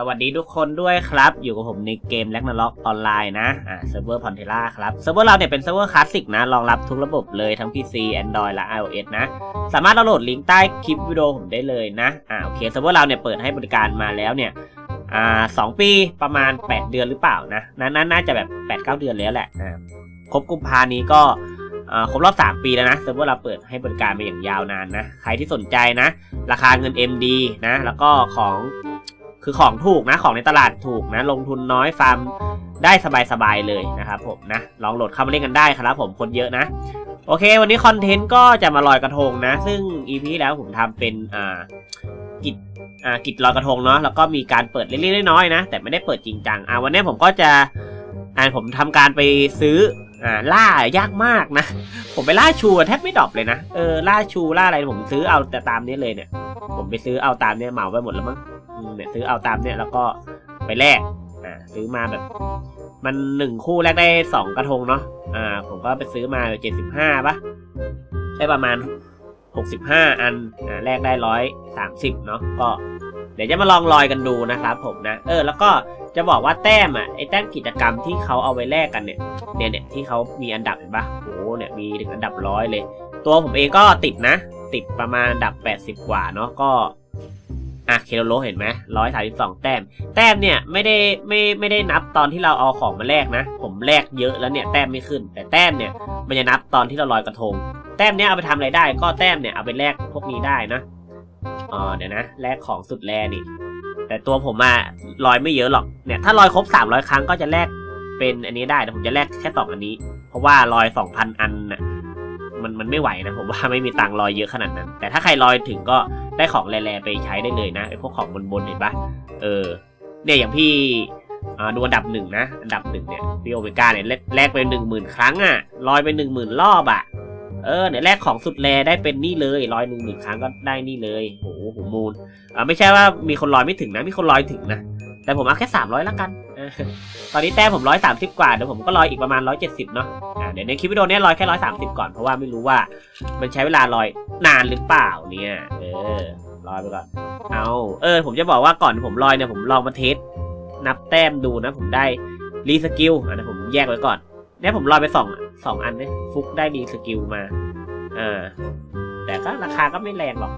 สวัสดีทุกคนด้วยครับ อยู่กับผมในเกมแล็กนาล็อกออนไลน์นะอ่าเซิร์ฟเวอร์พอนเทล่าครับเซิร์ฟเวอร์เราเนี่ยเป็นเซิร์ฟเวอร์คลาสสิกนะรองรับทุกระบบเลยทั้ง PC Android และ iOS นะ สามารถดาวน์โหลดลิงก์ใต้คลิปวิดีโอผมได้เลยนะอ่าโอเคเซิร์ฟเวอร์เราเนี่ยเปิดให้บริการมาแล้วเนี่ยอ่าสองปีประมาณ 8 เดือนหรือเปล่านะนั้นน่าจะแบบ8 9 เดือนแล้วแหละอ่าครบกุมภานี้ก็ครบรอบ 3 ปีแล้วนะเซิร์ฟเวอร์เราเปิดให้บริการมาอย่างยาวนานนะ ใครที่สนใจนะ ราคาเงิน MD นะ แล้วก็ของ คือของถูกนะของในตลาดถูกนะลงทุนน้อยฟาร์มได้สบายๆเลยนะครับผมนะลองโหลดเข้ามาเล่นกันได้ครับผมคนเยอะนะ โอเค วันนี้คอนเทนต์ก็จะมาลอยกระทงนะ ซึ่ง EP ที่แล้วผมทำเป็นอ่ากิจอ่ากิจลอยกระทงเนาะแล้วก็มีการเปิดเล็กๆน้อยๆนะแต่ไม่ได้เปิดจริงจังอ่าวันนี้ผมก็จะอ่าผมทำการไปซื้ออ่าล่ายากมากนะ ผมไปล่าชูแทบไม่ดรอปเลยนะเออล่าชูล่าอะไรผมซื้อเอาแต่ตามนี้เลยเนี่ย ผมไปซื้อเอาตามเนี่ยเหมาไปหมดแล้วมั้ง เนี่ยซื้อเอาตามเนี่ยแล้วก็ไปแลกอ่าซื้อมาแบบ มันหนึ่งคู่แลกได้สองกระทงเนาะอ่า ผมก็ไปซื้อมาเจ็ดสิบห้าปะได้ประมาณหกสิบห้าอันอ่าแลกได้ร้อยสามสิบเนาะก็เดี๋ยวจะมาลองลอยกันดูนะครับผมนะ เออ แล้วก็จะบอกว่าแต้มอะไอ้แต้มกิจกรรมที่เขาเอาไว้แลกกันเนี่ยเนี่ยเนี่ยที่เขามีอันดับเห็นปะโอ้เนี่ยมีถึงอันดับร้อยเลย ตัวผมเองก็ติดนะ ติดประมาณอันดับ 80 กว่าเนาะก็ อะเคโลโลเห็นไหมร้อยสาสิบสองแต้ม แต้มเนี่ยไม่ได้ไม่ไม่ได้นับตอนที่เราเอาของมาแลกนะ ผมแลกเยอะแล้วเนี่ยแต้มไม่ขึ้น แต่แต้มเนี่ยมันจะนับตอนที่เราลอยกระทง แต้มเนี่ยเอาไปทำอะไรได้ ก็แต้มเนี่ยเอาไปแลกพวกนี้ได้นะอ๋อเดี๋ยวนะแลกของสุดแรนี่ แต่ตัวผมอะลอยไม่เยอะหรอกเนี่ยถ้าลอยครบ300ครั้งก็จะแลกเป็นอันนี้ได้แต่ผมจะแลกแค่สองอันนี้ เพราะว่าลอย2,000อันน่ะ มันมันไม่ไหวนะผมว่าไม่มีตังค์ลอยเยอะขนาดนั้น แต่ถ้าใครลอยถึงก็ได้ของแร่ๆไปใช้ได้เลยนะไอพวกของบนๆเห็นปะเออเนี่ยอย่างพี่อ่าดูอันดับหนึ่งนะอันดับหนึ่งเนี่ยพี่โอเมก้าเนี่ยแลกแลกไปหนึ่งหมื่นครั้งอะลอยไปหนึ่งหมื่นรอบอะเออเนี่ยแลกของสุดแรได้เป็นนี่เลยลอยหนึ่งหมื่นครั้งก็ได้นี่เลยโหหูมูลอ่าไม่ใช่ว่ามีคนลอยไม่ถึงนะมีคนลอยถึงนะแต่ผมเอาแค่สามร้อยละกัน ตอนนี้แต้มผมร้อยสามสิบกว่าเดี๋ยวผมก็ลอยอีกประมาณร้อยเจ็ดสิบเนาะอ่าเดี๋ยวในคลิปวิดีโอนี้ลอยแค่ร้อยสามสิบก่อนเพราะว่าไม่รู้ว่า มันใช้เวลาลอยนานหรือเปล่าเนี่ยเออลอยไปก่อนเอาเออ ผมจะบอกว่าก่อนผมลอยเนี่ยผมลองมาเทสนับแต้มดูนะ ผมได้รีสกิลอันนี้ผมแยกไว้ก่อนเนี่ยผมลอยไปสองสองอันเนี่ยฟุกได้รีสกิลมาอ่าแต่ก็ราคาก็ไม่แรงหรอก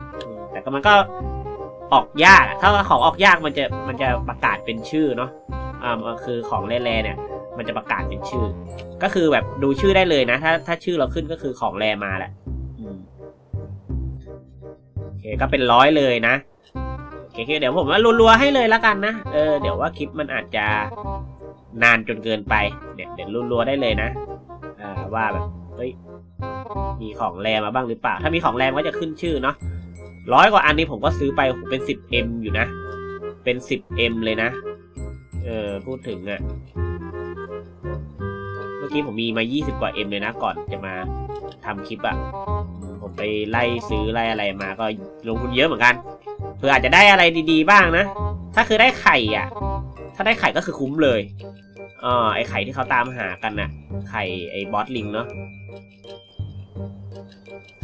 แต่ก็มันก็ออกยากถ้าของออกยากมันจะมันจะประกาศเป็นชื่อเนาะ อ่ามันคือของแร่ๆเนี่ย มันจะประกาศเป็นชื่อ ก็คือแบบดูชื่อได้เลยนะ ถ้าถ้าชื่อเราขึ้นก็คือของแรมาแหละโอเคก็เป็นร้อยเลยนะโอเคเดี๋ยวผมว่ารัวๆให้เลยแล้วกันนะเออเดี๋ยวว่าคลิปมันอาจจะนานจนเกินไปเดี๋ยวเดี๋ยวรัวๆได้เลยนะอ่าว่าแบบเฮ้ยมีของแรมาบ้างหรือเปล่า ถ้ามีของแรก็จะขึ้นชื่อเนาะร้อยกว่าอันนี้ผมก็ซื้อไปโหเป็น 10m อยู่นะ เป็น 10m เลยนะ เออพูดถึงอะเมื่อกี้ผมมีมา 20 กว่า M เลยนะก่อนจะมาทำคลิปอะ่ะ ผมไปไล่ซื้อไล่อะไรมาก็ลงทุนเยอะเหมือนกัน เพื่ออาจจะได้อะไรดีๆบ้างนะ ถ้าคือได้ไข่อะ ถ้าได้ไข่ก็คือคุ้มเลยอ่าไอไข่ที่เขาตามหากันน่ะ ไข่ไอบอสลิงเนาะ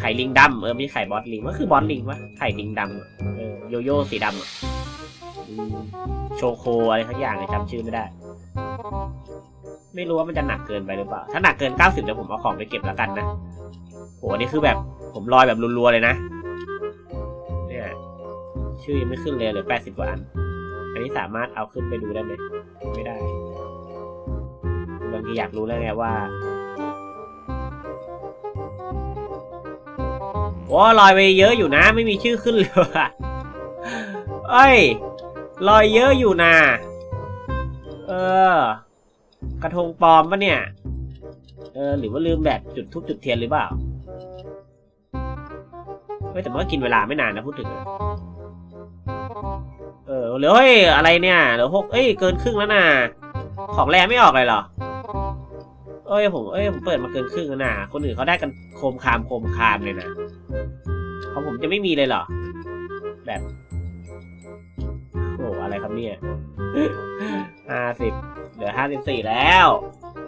ไข่ลิงดำเออไม่ใช่ไข่บอสลิงก็คือบอสลิงวะไข่ลิงดำเออโยโย่สีดำอะ โชโคอะไรทั้งอย่างเลยจำชื่อไม่ได้ ไม่รู้ว่ามันจะหนักเกินไปหรือเปล่า ถ้าหนักเกิน 90เดี๋ยวผมเอาของไปเก็บแล้วกันนะโหอันนี่คือแบบผมลอยแบบรัวๆเลยนะ เนี่ย ชื่อยังไม่ขึ้นเลยเหลือ80กว่าอัน อันนี้สามารถเอาขึ้นไปดูได้ไหมไม่ได้ บางทีอยากรู้แล้วไงว่าโอ้ลอยไปเยอะอยู่นะ ไม่มีชื่อขึ้นเลยว่ะเอ้ย ลอยเยอะอยู่นะเออ กระทงปลอมปะเนี่ย เออ หรือว่าลืมแบบจุดทุบจุดเทียนหรือเปล่าเฮ้ยแต่มันก็กินเวลาไม่นานนะพูดถึง เออเหลือเฮ้ยอะไรเนี่ยเหลือหกเอ้ยเกินครึ่งแล้วนะของแรไม่ออกเลยเหรอ เอ้ยผม เอ้ยผมเปิดมาเกินครึ่งแล้วนะคนอื่นเขาได้กันโคมคามโคมคามเลยนะของผมจะไม่มีเลยเหรอ แบบ อะไรครับเนี่ยห้าสิบเหลือห้าสิบสี่แล้ว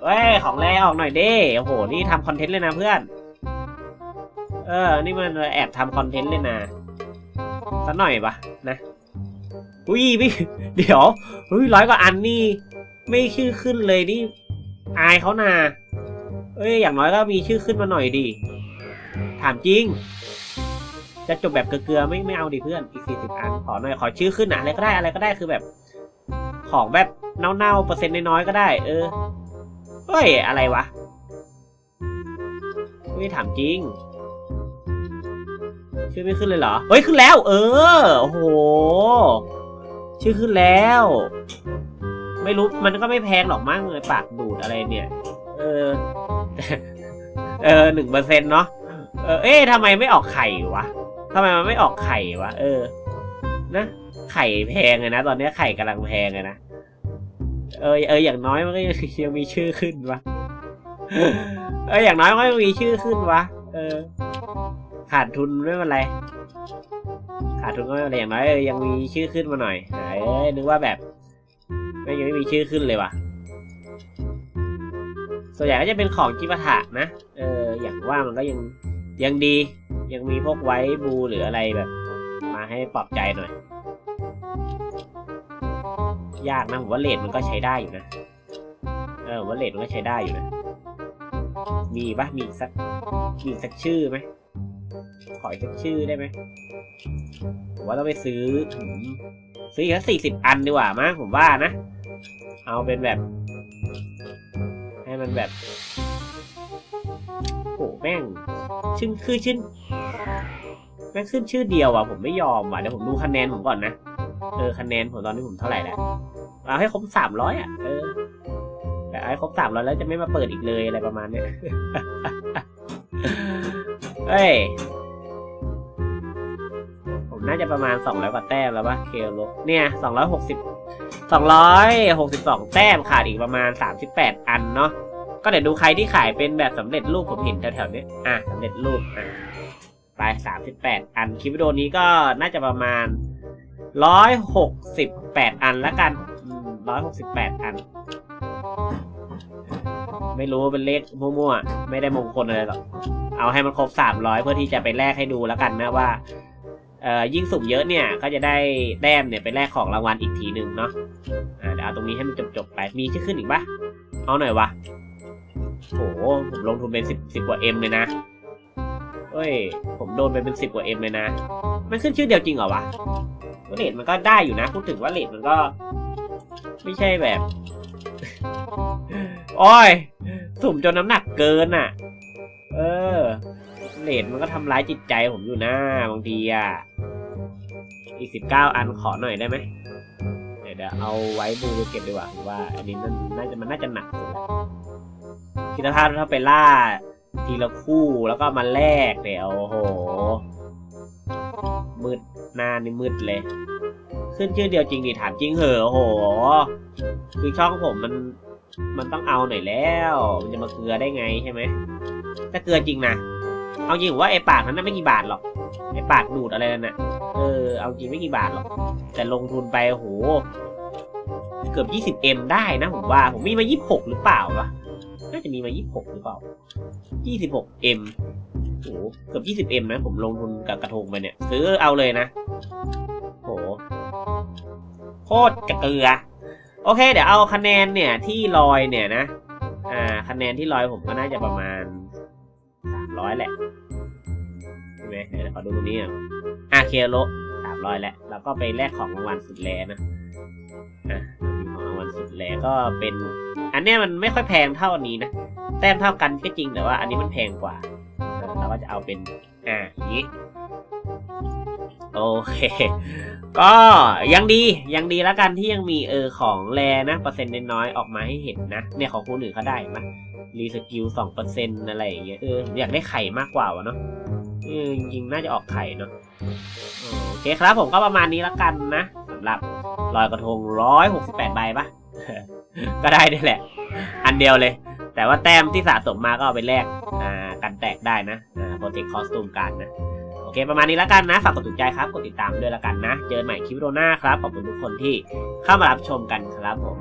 เว้ย ของแรออกหน่อยเด้โอ้โห นี่ทำคอนเทนต์เลยนะเพื่อน เออ นี่มันแอบทำคอนเทนต์เลยนะสักหน่อยปะนะ อุ้ยพี่เดี๋ยวอุ้ยร้อยกว่าอันนี่ ไม่ชื่อขึ้นเลยนี่ อายเขานาเอ้ย อย่างน้อยก็มีชื่อขึ้นมาหน่อยดิถามจริง จะจบแบบเกลือๆไม่ไม่เอาดิเพื่อนอีกสี่สิบอันขอหน่อยขอชื่อขึ้นอะอะไรก็ได้อะไรก็ได้คือแบบ ของแบบเน่าๆเปอร์เซ็นต์น้อยๆก็ได้ เออเฮ้ยอะไรวะไม่ถามจริง ชื่อไม่ขึ้นเลยเหรอเฮ้ยขึ้นแล้ว เออโอ้โหชื่อขึ้นแล้ว ไม่รู้มันก็ไม่แพงหรอกมั้งเลยปากดูดอะไรเนี่ย เออ เออหนึ่งเปอร์เซ็นต์เนาะเออเอ๊ะทำไมไม่ออกไข่วะ ทำไมมันไม่ออกไข่วะ เออ นะ ไข่แพงเลยนะ ตอนนี้ไข่กำลังแพงเลยนะ เออ เออ อย่างน้อยมันก็ยังยังมีชื่อขึ้นวะ เออ อย่างน้อยมันก็มีชื่อขึ้นวะ เออ ขาดทุนไม่เป็นไร ขาดทุนก็ไม่เป็นไรอย่างน้อยเออยังมีชื่อขึ้นมาหน่อยเอ้ยนึกว่าแบบ ไม่ยังไม่มีชื่อขึ้นเลยวะส่วนใหญ่ก็จะเป็นของจิปาถะนะ เออ อย่างว่ามันก็ยังยังดี ยังมีพวกไว้บูหรืออะไรแบบ มาให้ปลอบใจหน่อย ยากนะผมว่าเลดมันก็ใช้ได้อยู่นะ เออว่าเลดมันก็ใช้ได้อยู่นะ มีปะมีอีสักมีสักชื่อไหมขออีกสักชื่อได้ไหมผมว่าต้องไปซื้อซื้ออีกสักสี่สิบอันดีกว่ามั้งผมว่านะ เอาเป็นแบบ ให้มันแบบ แม่ง ชื่อคือชื่อแม่งขึ้นชื่อเดียวอะผมไม่ยอมว่ะเดี๋ยวผมดูคะแนนผมก่อนนะเออคะแนนผมตอนนี้ผมเท่าไหร่แล้วเอาให้ครบสามร้อยอะเออแต่ให้ครบสามร้อยแล้วจะไม่มาเปิดอีกเลยอะไรประมาณเนี้ยเฮ้ยผมน่าจะประมาณสองร้อยกว่าแต้มแล้วปะเคลบเนี่ยสองร้อยหกสิบสองร้อยหกสิบสองแต้มขาดอีกประมาณสามสิบแปดอันเนาะ ก็เดี๋ยวดูใครที่ขายเป็นแบบสำเร็จรูปผมเห็นแถวๆนี้ อะสำเร็จรูปอะไปสามสิบแปดอันคลิปวิดีโอนี้ก็น่าจะประมาณร้อยหกสิบแปดอันละกันร้อยหกสิบแปดอัน ไม่รู้เป็นเลขมั่วๆ ไม่ได้มงคลอะไรหรอก เอาให้มันครบสามร้อยเพื่อที่จะไปแลกให้ดูแล้วกันนะว่าเอ่อยิ่งสุ่มเยอะเนี่ยก็จะได้แต้มเนี่ยไปแลกของรางวัลอีกทีหนึ่งเนาะอ่าเดี๋ยวเอาตรงนี้ให้มันจบๆไปมีชื่อขึ้นอีกปะเอาหน่อยวะ โหผมลงทุนเป็นสิบสิบกว่าเอ็มเลยนะเฮ้ย ผมโดนไปเป็นสิบกว่าเอ็มเลยนะ มันขึ้นชื่อเดียวจริงเหรอวะวเลทมันก็ได้อยู่นะ พูดถึงว่าเลทมันก็ ไม่ใช่แบบ โอ้ย สุ่มจนน้ำหนักเกินอะ เออ เลทมันก็ทำร้ายจิตใจผมอยู่นะบางทีอะ อีกสิบเก้าอันขอหน่อยได้ไหม เดี๋ยวเอาไว้บูไปเก็บดีกว่าผมว่า อันนี้มันน่าจะมันน่าจะหนักสุด คิดภาพถ้าไปล่า ทีละคู่แล้วก็มาแลกเดี๋ยวโอ้โห มืดหน้านี่มืดเลย ขึ้นชื่อเดียวจริงดิถามจริงเหอะโอ้โห คือช่องผมมันมันต้องเอาหน่อยแล้ว มันจะมาเกลือได้ไงใช่ไหมถ้าเกลือจริงนะเอาจริงว่าไอ้ปากนั้นน่ะไม่กี่บาทหรอกไอ้ปากดูดอะไรนั่นน่ะเออเอาจริงไม่กี่บาทหรอก แต่ลงทุนไปโอ้โหเกือบยี่สิบเอ็มได้นะผมว่า ผมมีมายี่หกหรือเปล่าวะ น่าจะมีมายี่หรือเปล่ายี่สิบหกเอ็มโหเกือบยี่สิบเอ็มนะ ผมลงทุนกับกระทงไปเนี่ย ซื้อเอาเลยนะโหโคตรจะเกลือ โอเค เดี๋ยวเอาคะแนนเนี่ยที่ลอยเนี่ยนะ อ่า คะแนนที่ลอยผมก็น่าจะประมาณสามร้อยแหละ ใช่ไหมเดี๋ยวขอดูตรงนี้อะอะเคโลสามร้อยแหละแล้วก็ไปแลกของรางวัลสุดแลนะ อะ ของรางวัลสุดแลก็เป็น อันเนี้ยมันไม่ค่อยแพงเท่าอันนี้นะ แต้มเท่ากันก็จริงแต่ว่า อันนี้มันแพงกว่า เราก็จะเอาเป็นอ่าอย่างนี้โอเค ก็ยังดียังดีแล้วกันที่ยังมีเออของแรนะเปอร์เซ็นต์น้อยๆออกมาให้เห็นนะ เนี่ยของคนอื่นเขาได้เห็นปะรีสกิลสองเปอร์เซ็นต์อะไรอย่างเงี้ยเอออยากได้ไข่มากกว่าวะเนาะเออจริงๆน่าจะออกไข่เนาะโอเคครับผมก็ประมาณนี้แล้วกันนะสำหรับ ลอยกระทงร้อยหกสิบแปดใบปะก็ได้นี่แหละ อันเดียวเลย แต่ว่าแต้มที่สะสมมาก็เอาไปแลกอ่ากันแตกได้นะอ่าโปรเจกต์คอสตูมการนะโอเค ประมาณนี้แล้วกันนะ ฝากกดถูกใจครับ กดติดตามด้วยแล้วกันนะ เจอกันใหม่คลิปโอหน้าครับ ขอบคุณทุกคนที่เข้ามารับชมกันครับผม